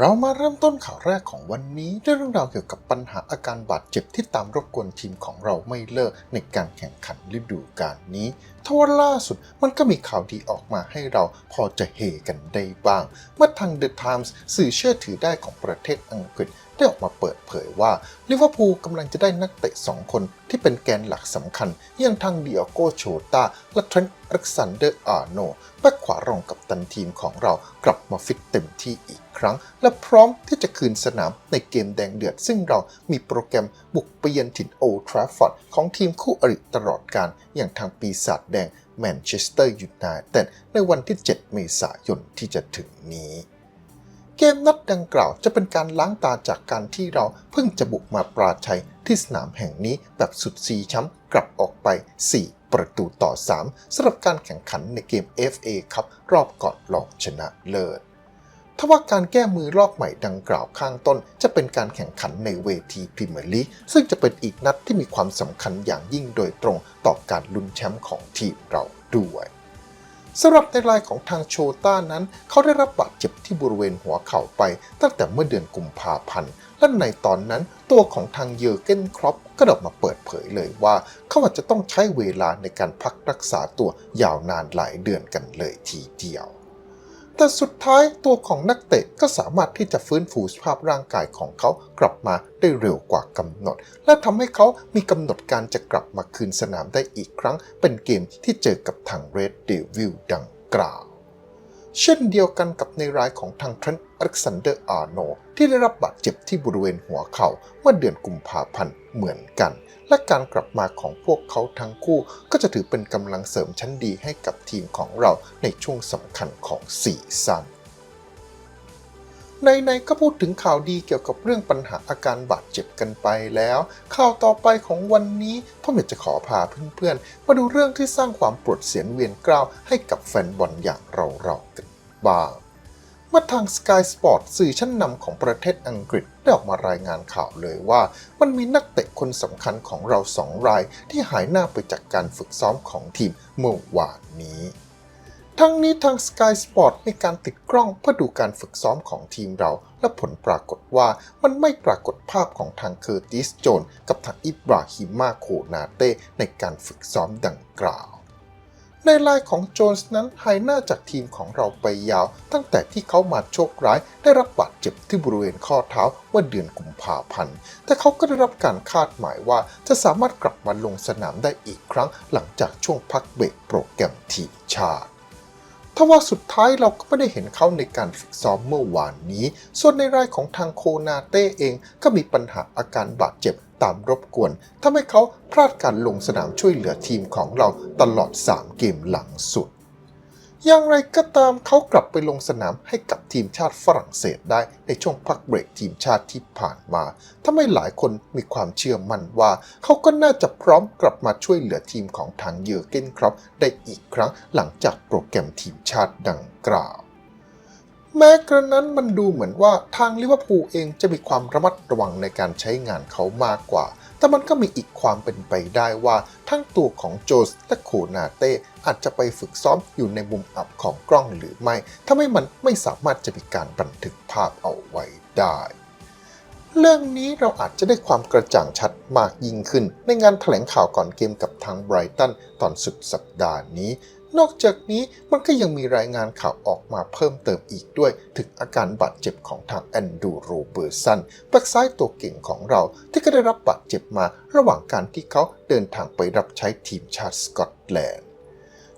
เรามาเริ่มต้นข่าวแรกของวันนี้ด้วยเรื่องราวเกี่ยวกับปัญหาอาการบาดเจ็บที่ตามรบกวนทีมของเราไม่เลิกในการแข่งขันฤดูกาลนี้ทว่าล่าสุดมันก็มีข่าวดีออกมาให้เราพอจะเฮกันได้บ้าง เมื่อทาง The Times สื่อเชื่อถือได้ของประเทศอังกฤษ ได้ออกมาเปิดเผยว่าลิเวอร์พูลกำลังจะได้นักเตะสองคนที่เป็นแกนหลักสำคัญอย่างทางเดียโกโชตาและเทรนต์อเล็กซานเดอร์อาร์โนแบ็คขวารองกับตันทีมของเรากลับมาฟิตเต็มที่อีกครั้ง และพร้อมที่จะคืนสนามในเกมแดงเดือด ซึ่งเรามีโปรแกรมบุกไปเยือนถิ่นโอทราฟฟอร์ดของทีมคู่อริตลอดการอย่างทางปีศาจแดงแมนเชสเตอร์ยูไนเต็ดในวันที่ 7 เมษายนที่จะถึงนี้ เกมนัดดังกล่าวจะเป็นการล้างตาจากการที่เราเพิ่งจะบุกมาปราชัยที่สนามแห่งนี้แบบสุดซีช้ำกลับออกไป 4 ประตูต่อ 3สำหรับการแข่งขันในเกม FA ครับรอบก่อนรองชนะเลิศทว่าการแก้มือรอบใหม่ดังกล่าวข้างต้น จะเป็นการแข่งขันในเวทีพรีเมียร์ลีกซึ่งจะเป็นอีกนัดที่มีความสำคัญอย่างยิ่งโดยตรงต่อการลุ้นแชมป์ของทีมเราด้วย สำหรับในรายของทางโชต้านั้น เขาได้รับบาดเจ็บที่บริเวณหัวเข่าไป ตั้งแต่เมื่อเดือนกุมภาพันธ์และในตอนนั้นตัวของทางเยอร์เกนครอปก็ออกมาเปิดเผยเลยว่า เขาอาจจะต้องใช้เวลาในการพักรักษาตัวยาวนานหลายเดือนกันเลยทีเดียว แต่สุดท้ายตัวของนักเตะก็สามารถที่จะฟื้นฟูสภาพร่างกายของเขากลับมาได้เร็วกว่ากำหนด และทำให้เขามีกำหนดการจะกลับมาคืนสนามได้อีกครั้ง เป็นเกมที่เจอกับทางเรดเดวิลดังกล่าว เช่นเดียวกันกับในรายของทางเทรนต์อเล็กซานเดอร์อาร์โนที่ได้รับบาดเจ็บที่บริเวณหัวเข่าเมื่อเดือนกุมภาพันธ์เหมือนกัน และการกลับมาของพวกเขาทั้งคู่ก็จะถือเป็นกำลังเสริมชั้นดีให้กับทีมของเราในช่วงสำคัญของซีซั่น ในๆก็พูดถึงข่าวดีเกี่ยวกับเรื่องปัญหาอาการบาดเจ็บกันไปแล้ว ข่าวต่อไปของวันนี้พ่ออยากจะขอพาเพื่อนๆ มาดูเรื่องที่สร้างความปวดเสียนเวียนกล้าวให้กับแฟนบอลอย่างเราๆกันบ้างเมื่อทาง Sky Sport สื่อชั้นนำของประเทศอังกฤษได้ออกมารายงานข่าวเลยว่า มันมีนักเตะคนสำคัญของเราสองรายที่หายหน้าไปจากการฝึกซ้อมของทีมเมื่อวานนี้ ทั้งนี้ทาง Sky Sport มีการติดกล้องเพื่อดูการฝึกซ้อมของทีมเรา และผลปรากฏว่ามันไม่ปรากฏภาพของทางเคอร์ติสโจน กับทางอิบราฮิมาโคนาเต้ในการฝึกซ้อมดังกล่าว ในลายของโจนส์นั้นหายหน้าจากทีมของเราไปยาว ตั้งแต่ที่เขามาโชคร้ายได้รับบาดเจ็บที่บริเวณข้อเท้าเมื่อเดือนกุมภาพันธ์ แต่เขาก็ได้รับการคาดหมายว่าจะสามารถกลับมาลงสนามได้อีกครั้ง หลังจากช่วงพักเบรกโปรแกรมทีมชาติ ทว่าสุดท้ายเราก็ไม่ได้เห็นเขาในการฝึกซ้อมเมื่อวานนี้ ส่วนในรายของทางโคนาเต้เองก็มีปัญหาอาการบาดเจ็บตามรบกวนทำให้เขาพลาดการลงสนามช่วยเหลือทีมของเราตลอด 3 เกมหลังสุด อย่างไรก็ตามเขากลับไปลงสนามให้กับทีมชาติฝรั่งเศสได้ในช่วงพักเบรกทีมชาติที่ผ่านมาทำให้หลายคนมีความเชื่อมั่นว่า เขาก็น่าจะพร้อมกลับมาช่วยเหลือทีมของทางเยอร์เกนครับ ได้อีกครั้งหลังจากโปรแกรมทีมชาติดังกล่าว แม้กระนั้นมันดูเหมือนว่าทางลิเวอร์พูลเองจะมีความระมัดระวังในการใช้งานเขามากกว่า แต่มันก็มีอีกความเป็นไปได้ว่า ทั้งตัวของโจสและโคนาเต้อาจจะไปฝึกซ้อมอยู่ในมุมอับของกล้องหรือไม่ทำให้มันไม่สามารถจะมีการบันทึกภาพเอาไว้ได้ เรื่องนี้เราอาจจะได้ความกระจ่างชัดมากยิ่งขึ้น ในงานแถลงข่าวก่อนเกมกับทางไบรตันตอนสุดสัปดาห์นี้ นอกจากนี้มันก็ยังมีรายงานข่าวออกมาเพิ่มเติมอีกด้วย ถึงอาการบาดเจ็บของทางแอนดูโรเบอร์สันแบ็กซ้ายตัวเก่งของเราที่ก็ได้รับบาดเจ็บมาระหว่างการที่เขาเดินทางไปรับใช้ทีมชาติสกอตแลนด์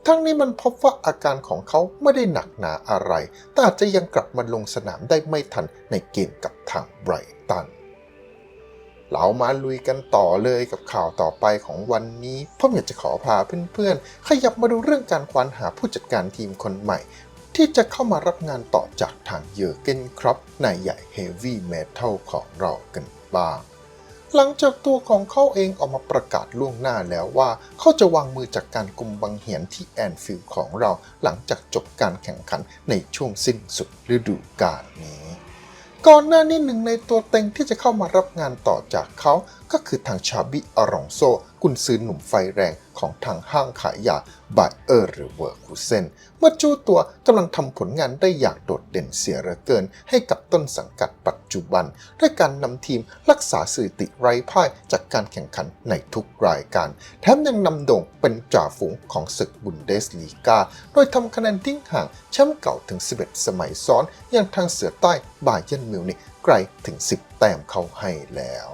ทั้งนี้มันพบว่าอาการของเขาไม่ได้หนักหนาอะไร แต่อาจจะยังกลับมาลงสนามได้ไม่ทันในเกมกับทางไบรตัน เรามาลุยกันต่อเลยกับข่าวต่อไปของวันนี้ผมอยากจะขอพาเพื่อนๆ ขยับมาดูเรื่องการควานหาผู้จัดการทีมคนใหม่ ที่จะเข้ามารับงานต่อจากทางเยอร์เกนครับนายใหญ่เฮฟวี่เมทัลของเรากันบ้างหลังจากตัวของเขาเองออกมาประกาศล่วงหน้าแล้วว่า เขาจะวางมือจากการกุมบังเหียนที่แอนฟิลด์ของเราหลังจากจบการแข่งขันในช่วงสิ้นสุดฤดูกาลนี้ ก่อนหน้านี้หนึ่งในตัวเต็งที่จะเข้ามารับงานต่อจากเขาก็คือทางชาบิอารองโซ กุนซือหนุ่มไฟแรงของทางห้างขายยาบายเออร์หรือเวอร์คูเซนเมื่อจูตัวกำลังทำผลงานได้อย่างโดดเด่นเสียเหลือเกิน ให้กับต้นสังกัดปัจจุบัน ด้วยการนำทีมรักษาสถิติไร้พ่ายจากการแข่งขันในทุกรายการ แถมยังนำโด่งเป็นจ่าฝูงของศึกบุนเดสลีกาโดยทำคะแนนทิ้งห่างแชมป์เก่าถึง 11 สมัยซ้อนอย่างทางเสือใต้บาเยนมิวนิกไกลถึง 10 แต้มเข้าให้แล้ว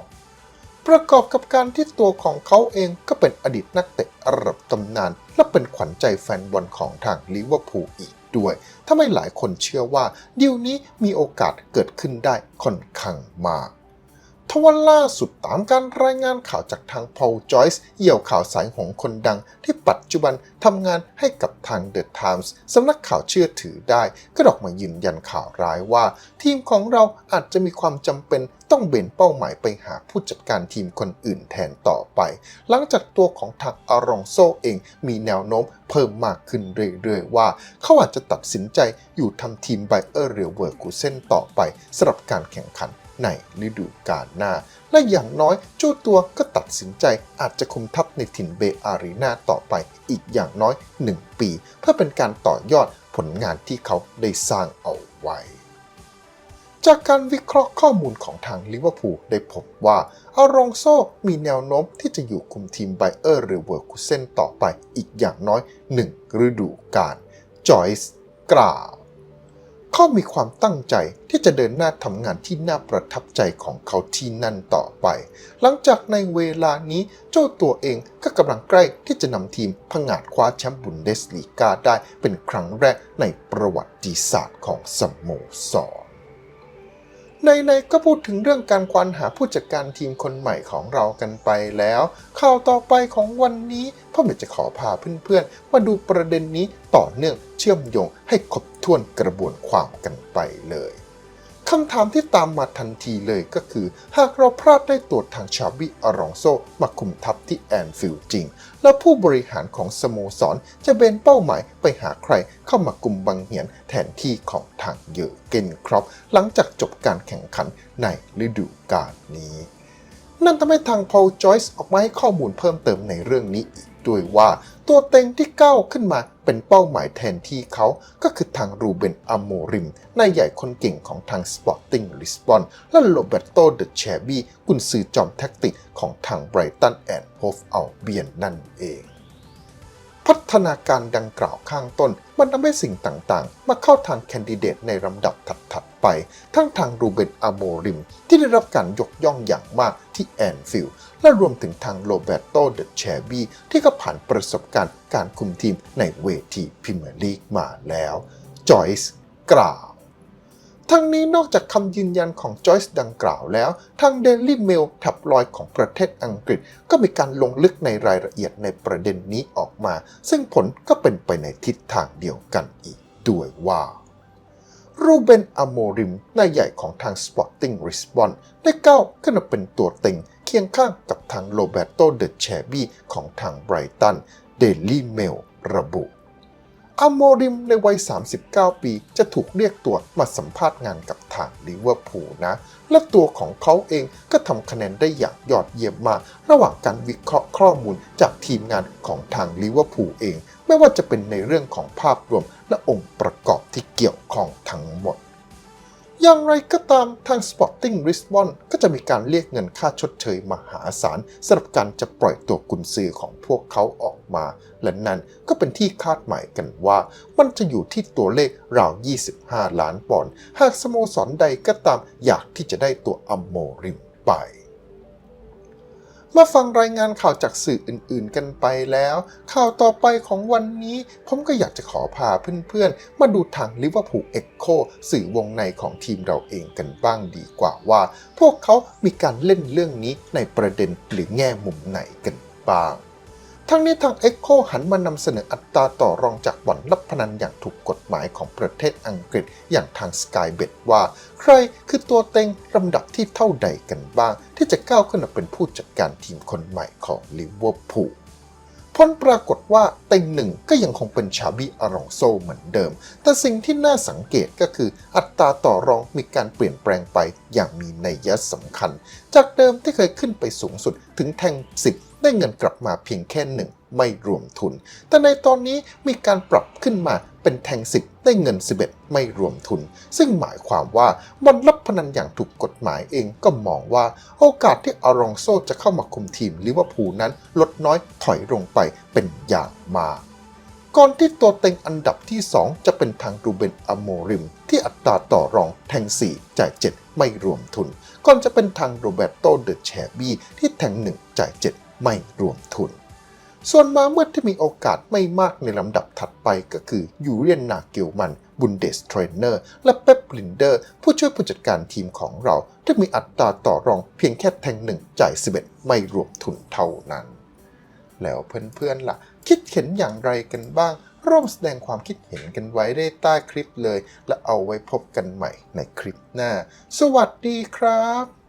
ประกอบกับการที่ตัวของเขาเองก็เป็นอดีตนักเตะอารับตำนาน และเป็นขวัญใจแฟนบอลของทางลิเวอร์พูลอีกด้วยทำให้หลายคนเชื่อว่าดีลนี้มีโอกาสเกิดขึ้นได้ค่อนข้างมาก ทว่าล่าสุดตามการรายงานข่าวจากทางพอลจอยส์เหี่ยวข่าวสายหงคนดัง ที่ปัจจุบันทำงานให้กับทาง The Times สำนักข่าวเชื่อถือได้ ก็ออกมายืนยันข่าวร้ายว่า ทีมของเราอาจจะมีความจำเป็นต้องเบนเป้าหมายไปหาผู้จัดการทีมคนอื่นแทนต่อไป หลังจากตัวของทางอารองโซเองมีแนวโน้มเพิ่มมากขึ้นเรื่อยๆว่า เขาอาจจะตัดสินใจอยู่ทำทีมไบเออร์เรียเวอร์กูเซนต่อไปสำหรับการแข่งขัน ในฤดูกาลหน้า และอย่างน้อยเจ้าตัวก็ตัดสินใจอาจจะคุมทัพในถิ่นเบอารีนาต่อไปอีกอย่างน้อย 1 ปี เพื่อเป็นการต่อยอดผลงานที่เขาได้สร้างเอาไว้ จากการวิเคราะห์ข้อมูลของทางลิเวอร์พูลได้พบว่าอารองโซมีแนวโน้มที่จะอยู่คุมทีมไบเออร์หรือเวอร์คุเซนต่อไปอีกอย่างน้อย 1 ฤดูกาลจอยส์กล่าว เขามีความตั้งใจที่จะเดินหน้าทำงานที่น่าประทับใจของเขาที่นั่นต่อไป หลังจากในเวลานี้เจ้าตัวเองก็กำลังใกล้ที่จะนำทีมผงาดคว้าแชมป์บุนเดสลีกาได้เป็นครั้งแรกในประวัติศาสตร์ของสโมสร ในๆก็พูดถึงเรื่องการควานหาผู้จัดการทีมคนใหม่ของเรากันไปแล้ว ข่าวต่อไปของวันนี้พ่อเมจะขอพาเพื่อนๆ มาดูประเด็นนี้ต่อเนื่องเชื่อมโยงให้ครบถ้วนกระบวนความกันไปเลย คำถามที่ตามมาทันทีเลยก็คือ หากเราพลาดได้ตัวทางชาบิอารองโซมาคุมทัพที่แอนฟิลด์จริง แล้วผู้บริหารของสโมสรจะเบนเป้าหมายไปหาใครเข้ามากุมบังเหียนแทนที่ของทางเยอเกนครอปหลังจากจบการแข่งขันในฤดูกาลนี้ นั่นทำให้ทางพอลจอยส์ออกมาให้ข้อมูลเพิ่มเติมในเรื่องนี้อีก ด้วยว่า ตัวเต็งที่ก้าวขึ้นมาเป็นเป้าหมายแทนที่เขาก็คือทางรูเบนอโมริมนายใหญ่คนเก่งของทางสปอร์ติ้งลิสบอนและโรเบร์โตเดอแชบี้กุนซือจอมแท็กติกของทางไบรตันแอนด์โฮฟอัลเบียนนั่นเอง พัฒนาการดังกล่าวข้างต้น มันทำให้สิ่งต่างๆ มาเข้าทางแคนดิเดตในลำดับถัดๆ ไป ทั้งทางรูเบนอาโมริม ที่ได้รับการยกย่องอย่างมากที่แอนฟิลด์และรวมถึงทางโรเบรโตเดเชบี้ที่ก็ผ่านประสบการณ์การคุมทีมในเวทีพรีเมียร์ลีกมาแล้วจอยส์กล่าว ทั้งนี้นอกจากคำยืนยันของจอยส์ดังกล่าวแล้ว ทาง Daily Mail ทับลอยของประเทศอังกฤษ ก็มีการลงลึกในรายละเอียดในประเด็นนี้ออกมา ซึ่งผลก็เป็นไปในทิศทางเดียวกันอีกด้วยว่ารูเบนอโมริมนายใหญ่ของทาง Sporting Lisbon ได้ก้าวขึ้นมาเป็นตัวเต็ง เคียงข้างกับทางโรเบโตเดเชบี้ของทางไบรตัน Daily Mail ระบุ อโมริมในวัย 39 ปี จะถูกเรียกตัวมาสัมภาษณ์งานกับทางลิเวอร์พูลนะ และตัวของเขาเองก็ทำคะแนนได้อย่างยอดเยี่ยมมา ระหว่างการวิเคราะห์ข้อมูลจากทีมงานของทางลิเวอร์พูลเอง ไม่ว่าจะเป็นในเรื่องของภาพรวมและองค์ประกอบที่เกี่ยวข้องทั้งหมด อย่างไรก็ตามทาง Sporting Lisbon ก็จะมีการเรียกเงินค่าชดเชยมหาศาลสำหรับการจะปล่อยตัวกุนซือของพวกเขาออกมา และนั่นก็เป็นที่คาดหมายกันว่ามันจะอยู่ที่ตัวเลขราว 25 ล้านปอนด์หากสโมสรใดก็ตามอยากที่จะได้ตัวอัมโมริมไป มาฟังรายงานข่าวจากสื่ออื่นๆ กันไปแล้ว ข่าวต่อไปของวันนี้ ผมก็อยากจะขอพาเพื่อนๆ มาดูทางลิเวอร์พูลเอ็กโคสื่อวงในของทีมเราเองกันบ้างดีกว่าว่า พวกเขามีการเล่นเรื่องนี้ในประเด็นหรือแง่มุมไหนกันบ้าง ทั้งนี้ทาง Echo หันมานำเสนออัตราต่อรองจากบ่อนรับพนันอย่างถูกกฎหมายของประเทศอังกฤษอย่างทาง Skybet ว่า ใครคือตัวเต็งลำดับที่เท่าใดกันบ้าง ที่จะก้าวขึ้นมาเป็นผู้จัดการทีมคนใหม่ของลิเวอร์พูลผลปรากฏว่าเต็งหนึ่งก็ยังคงเป็นชาบิอารองโซเหมือนเดิม แต่สิ่งที่น่าสังเกตก็คืออัตราต่อรองมีการเปลี่ยนแปลงไปอย่างมีนัยสำคัญ จากเดิมที่เคยขึ้นไปสูงสุดถึงแท่ง 10 ได้เงินกลับมาเพียงแค่หนึ่งไม่รวมทุน แต่ในตอนนี้มีการปรับขึ้นมาเป็นแทง 10 ได้เงิน 11 ไม่รวมทุน ซึ่งหมายความว่าบอลรับพนันอย่างถูกกฎหมายเองก็มองว่า โอกาสที่อารองโซจะเข้ามาคุมทีมลิเวอร์พูลนั้นลดน้อยถอยลงไปเป็นอย่างมากก่อนที่ตัวเต็งอันดับที่ 2 จะเป็นทางรูเบนอโมริม ที่อัตราต่อรองแทง 4 จ่าย 7 ไม่รวมทุน ก่อนจะเป็นทางโรเบโตเดอแชบี้ที่แทง 1 จ่าย 7 ไม่รวมทุน ส่วนมาเมื่อที่มีโอกาสไม่มากในลำดับถัดไปก็คือยูเรียนนาเกลมันบุนเดสเทรนเนอร์และเป๊ปลินเดอร์ผู้ช่วยผู้จัดการทีมของเราที่มีอัตราต่อรองเพียงแค่แทง1จ่าย 11 ไม่รวมทุนเท่านั้น แล้วเพื่อนๆล่ะ คิดเห็นอย่างไรกันบ้าง ร่วมแสดงความคิดเห็นกันไว้ได้ใต้คลิปเลย และเอาไว้พบกันใหม่ในคลิปหน้า สวัสดีครับ